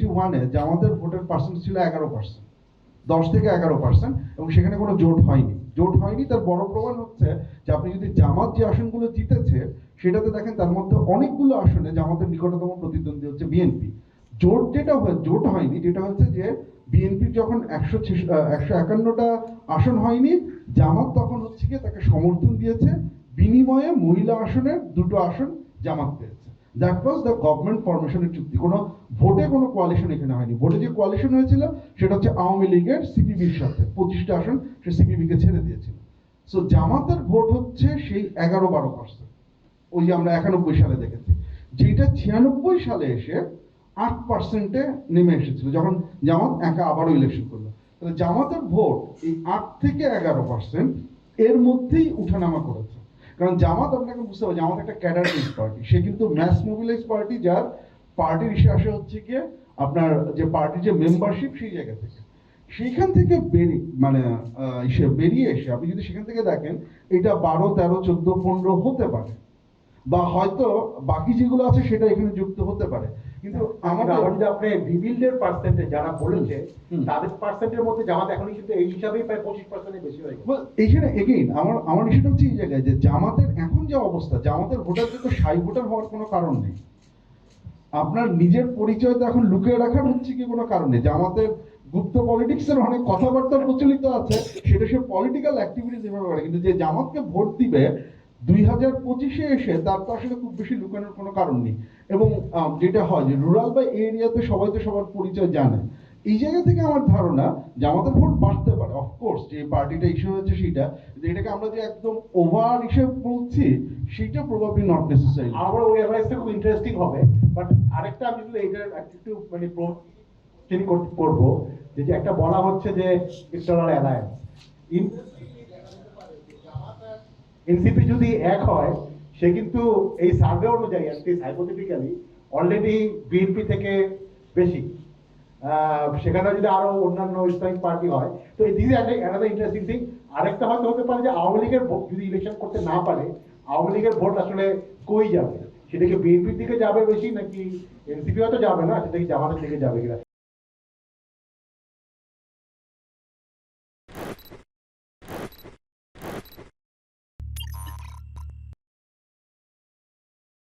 Twenty ওয়ানে জামাতের ভোটের পার্সেন্ট ছিল এগারো পার্সেন্ট দশ থেকে এগারো পার্সেন্ট এবং সেখানে কোনো জোট হয়নি। জোট হয়নি, তার বড় প্রমাণ হচ্ছে যে আপনি যদি জামাত যে আসনগুলো জিতেছে, সেটাতে দেখেন তার মধ্যে অনেকগুলো আসনে জামাতের নিকটতম প্রতিদ্বন্দ্বী হচ্ছে বিএনপি। জোট যেটা জোট হয়নি, যেটা হচ্ছে যে বিএনপির যখন একশো একশো একান্নটা আসন হয়নি, জামাত তখন হচ্ছে গিয়ে তাকে সমর্থন দিয়েছে, বিনিময়ে মহিলা আসনের দুটো আসন জামাত পেয়েছে। দ্যাট ওয়াজ দ্য গভর্নমেন্ট ফরমেশনের চুক্তি। কোনো ভোটে কোনো কোয়ালিশন এখানে হয়নি। ভোটে যে কোয়ালিশন হয়েছিল, সেটা হচ্ছে আওয়ামী লীগের সিপিবির সাথে। পঁচিশটা আসন সে সিপিবিকে ছেড়ে দিয়েছিল। সো জামাতের ভোট হচ্ছে সেই এগারো বারো পার্সেন্ট ওই যে আমরা একানব্বই সালে দেখেছি। যেটা ছিয়ানব্বই সালে এসে আট পার্সেন্টে নেমে এসেছিল, যখন জামাত একা আবারও ইলেকশন করল। তাহলে জামাতের ভোট এই আট থেকে এগারো পার্সেন্ট এর মধ্যেই উঠানামা করেছে। কারণ জামাত আপনাকে বুঝতে হবে জামাত একটা ক্যাডারিং পার্টি। সে কিন্তু ম্যাস মোবিলাইজ পার্টি যার পার্টির ইসে আসে হচ্ছে গিয়ে আপনার যে পার্টির যে মেম্বারশিপ সেই জায়গা থেকে। সেইখান থেকে বেরিয়ে মানে সে বেরিয়ে এসে, আপনি যদি সেখান থেকে দেখেন, এটা বারো, তেরো, চোদ্দ, পনেরো হতে পারে। বা হয়তো বাকি যেগুলো আছে সেটা এখানে যুক্ত হতে পারে। কিন্তু আমাদের আমাদের যদি আপনি পার্সেন্টে যারা বলেছে তাদের পার্সেন্টের মধ্যে জামাত এখনই কিন্তু এই হিসাবেই প্রায় পঁচিশ পার্সেন্টের বেশি হয়ে এইখানে এগেইন আমার আমার ইস্যুটা হচ্ছে এই জায়গায় যে জামাতের এখন যে অবস্থা জামাতের ভোটারদের তো সাই ভোটার হওয়ার কোনো কারণ নেই। আপনার নিজের পরিচয় তো এখন লুকিয়ে রাখার হচ্ছে কি কোনো কারণে? জামাতের গুপ্ত পলিটিক্সের অনেক কথাবার্তা প্রচলিত আছে সেটা সে পলিটিক্যাল অ্যাক্টিভিটিস এভাবে করে। কিন্তু যে জামাতকে ভোট দিবে দুই হাজার পঁচিশে এসে তার তো আসলে খুব বেশি লুকানোর কোনো কারণ নেই। এবং যেটা হয় যে রুরাল বা এরিয়াতে সবাই তো সবার পরিচয় জানে। এই জায়গা থেকে আমার ধারণা যে আমাদের ভোট বাড়তে পারে। অফকোর্স যে পার্টিটা ইস্যু হয়েছে সেটা, যে এটাকে আমরা যে একদম ওভার হিসেবে বলছি, সেটা প্রবাবলি নট নেসেসারি আমার ওই অ্যাডভাইসটা খুব ইন্টারেস্টিং হবে। বাট আরেকটা আমি যদি এইটার একটু মানে চেঞ্জ করব, যে একটা বলা হচ্ছে যে ইন্টারনাল অ্যালায়েন্স এনসিপি যদি এক হয়, সে কিন্তু এই সার্ভে অনুযায়ী হাইপোথেটিক্যালি অলরেডি বিএনপি থেকে বেশি। সেখানে যদি আরও অন্যান্য ইসলামিক পার্টি হয়, তো দিস অ্যানাদার ইন্টারেস্টিং থিং আরেকটা হয়তো হতে পারে যে আওয়ামী লীগের ভোট যদি ইলেকশন করতে না পারে, আওয়ামী লীগের ভোট আসলে কই যাবে? সেটা কি বিএনপির দিকে যাবে বেশি নাকি এনসিপি হয়তো যাবে না, সেটা কি দিকে যাবে কিনা?